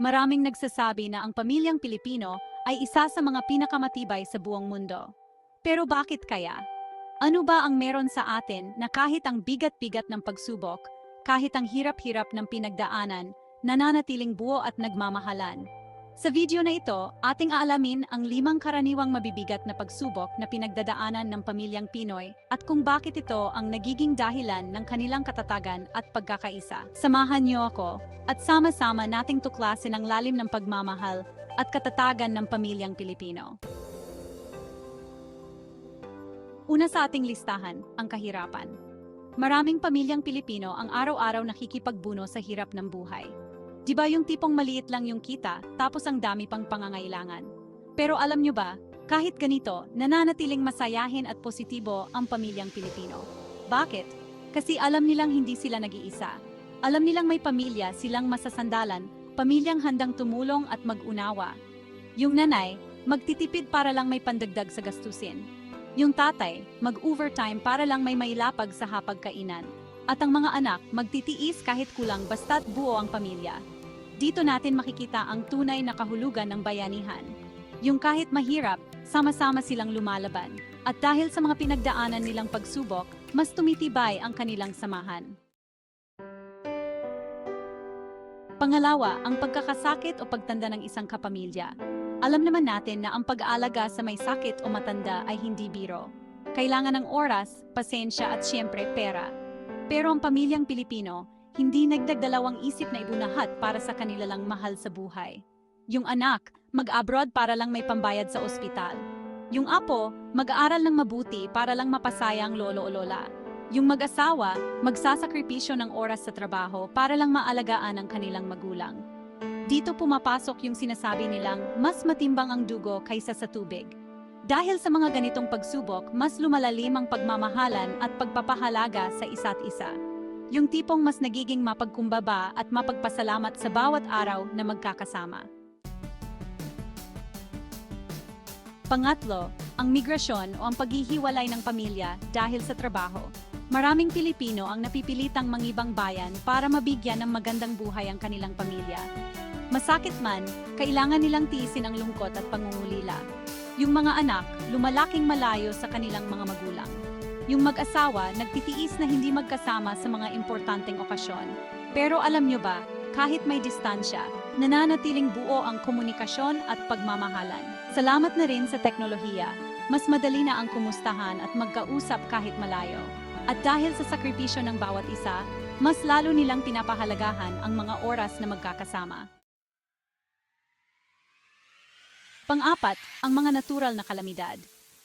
Maraming nagsasabi na ang pamilyang Pilipino ay isa sa mga pinakamatibay sa buong mundo. Pero bakit kaya? Ano ba ang meron sa atin na kahit ang bigat-bigat ng pagsubok, kahit ang hirap-hirap ng pinagdaanan, nananatiling buo at nagmamahalan? Sa video na ito, ating aalamin ang limang karaniwang mabibigat na pagsubok na pinagdadaanan ng pamilyang Pinoy at kung bakit ito ang nagiging dahilan ng kanilang katatagan at pagkakaisa. Samahan niyo ako at sama-sama nating tuklasin ang lalim ng pagmamahal at katatagan ng pamilyang Pilipino. Una sa ating listahan, ang kahirapan. Maraming pamilyang Pilipino ang araw-araw nakikipagbuno sa hirap ng buhay. Di ba yung tipong maliit lang yung kita, tapos ang dami pang pangangailangan? Pero alam nyo ba, kahit ganito, nananatiling masayahin at positibo ang pamilyang Pilipino. Bakit? Kasi alam nilang hindi sila nag-iisa. Alam nilang may pamilya silang masasandalan, pamilyang handang tumulong at mag-unawa. Yung nanay, magtitipid para lang may pandagdag sa gastusin. Yung tatay, mag-overtime para lang may mailapag sa hapagkainan. At ang mga anak, magtitiis kahit kulang basta't buo ang pamilya. Dito natin makikita ang tunay na kahulugan ng bayanihan. Yung kahit mahirap, sama-sama silang lumalaban. At dahil sa mga pinagdaanan nilang pagsubok, mas tumitibay ang kanilang samahan. Pangalawa, ang pagkakasakit o pagtanda ng isang kapamilya. Alam naman natin na ang pag-aalaga sa may sakit o matanda ay hindi biro. Kailangan ng oras, pasensya at siyempre pera. Pero ang pamilyang Pilipino, hindi nagdagdalawang isip na ibunahat para sa kanila lang mahal sa buhay. Yung anak, mag-abroad para lang may pambayad sa ospital. Yung apo, mag-aaral ng mabuti para lang mapasaya ang lolo o lola. Yung mag-asawa, magsasakripisyo ng oras sa trabaho para lang maalagaan ang kanilang magulang. Dito pumapasok yung sinasabi nilang mas matimbang ang dugo kaysa sa tubig. Dahil sa mga ganitong pagsubok, mas lumalalim ang pagmamahalan at pagpapahalaga sa isa't isa. Yung tipong mas nagiging mapagkumbaba at mapagpasalamat sa bawat araw na magkakasama. Pangatlo, ang migrasyon o ang paghihiwalay ng pamilya dahil sa trabaho. Maraming Pilipino ang napipilitang mangibang bayan para mabigyan ng magandang buhay ang kanilang pamilya. Masakit man, kailangan nilang tiisin ang lungkot at pangungulila. Yung mga anak, lumalaking malayo sa kanilang mga magulang. Yung mag-asawa, nagtitiis na hindi magkasama sa mga importanteng okasyon. Pero alam nyo ba, kahit may distansya, nananatiling buo ang komunikasyon at pagmamahalan. Salamat na rin sa teknolohiya, mas madali na ang kumustahan at magkausap kahit malayo. At dahil sa sakripisyo ng bawat isa, mas lalo nilang pinapahalagahan ang mga oras na magkakasama. Pang-apat, ang mga natural na kalamidad.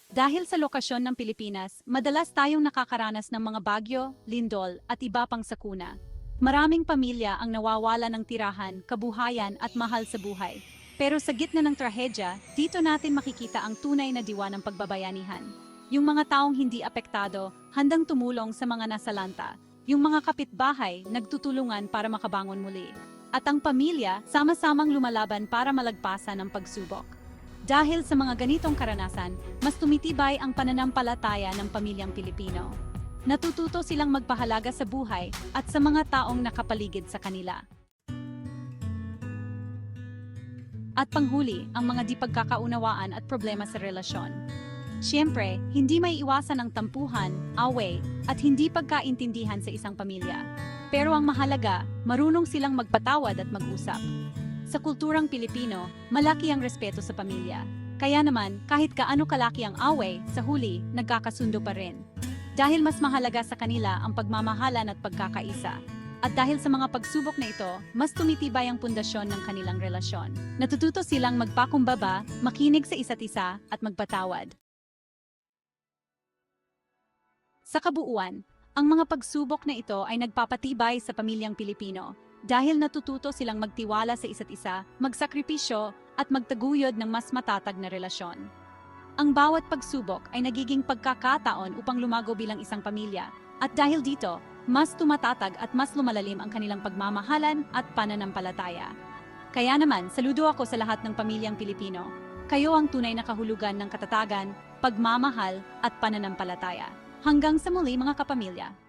Dahil sa lokasyon ng Pilipinas, madalas tayong nakakaranas ng mga bagyo, lindol at iba pang sakuna. Maraming pamilya ang nawawala ng tirahan, kabuhayan at mahal sa buhay. Pero sa gitna ng trahedya, dito natin makikita ang tunay na diwa ng pagbabayanihan. Yung mga taong hindi apektado, handang tumulong sa mga nasalanta. Yung mga kapitbahay, nagtutulungan para makabangon muli. At ang pamilya, sama-samang lumalaban para malagpasan ang pagsubok. Dahil sa mga ganitong karanasan, mas tumitibay ang pananampalataya ng pamilyang Pilipino. Natututo silang magpahalaga sa buhay at sa mga taong nakapaligid sa kanila. At panghuli, ang mga di pagkakaunawaan at problema sa relasyon. Siyempre, hindi may iwasan ang tampuhan, away, at hindi pagkaintindihan sa isang pamilya. Pero ang mahalaga, marunong silang magpatawad at mag-usap. Sa kulturang Pilipino, malaki ang respeto sa pamilya. Kaya naman, kahit kaano kalaki ang away, sa huli, nagkakasundo pa rin. Dahil mas mahalaga sa kanila ang pagmamahalan at pagkakaisa. At dahil sa mga pagsubok na ito, mas tumitibay ang pundasyon ng kanilang relasyon. Natututo silang magpakumbaba, makinig sa isa't isa, at magpatawad. Sa kabuuan, ang mga pagsubok na ito ay nagpapatibay sa pamilyang Pilipino dahil natututo silang magtiwala sa isa't isa, magsakripisyo at magtaguyod ng mas matatag na relasyon. Ang bawat pagsubok ay nagiging pagkakataon upang lumago bilang isang pamilya at dahil dito, mas tumatatag at mas lumalalim ang kanilang pagmamahalan at pananampalataya. Kaya naman, saludo ako sa lahat ng pamilyang Pilipino. Kayo ang tunay na kahulugan ng katatagan, pagmamahal at pananampalataya. Hanggang sa muli mga kapamilya.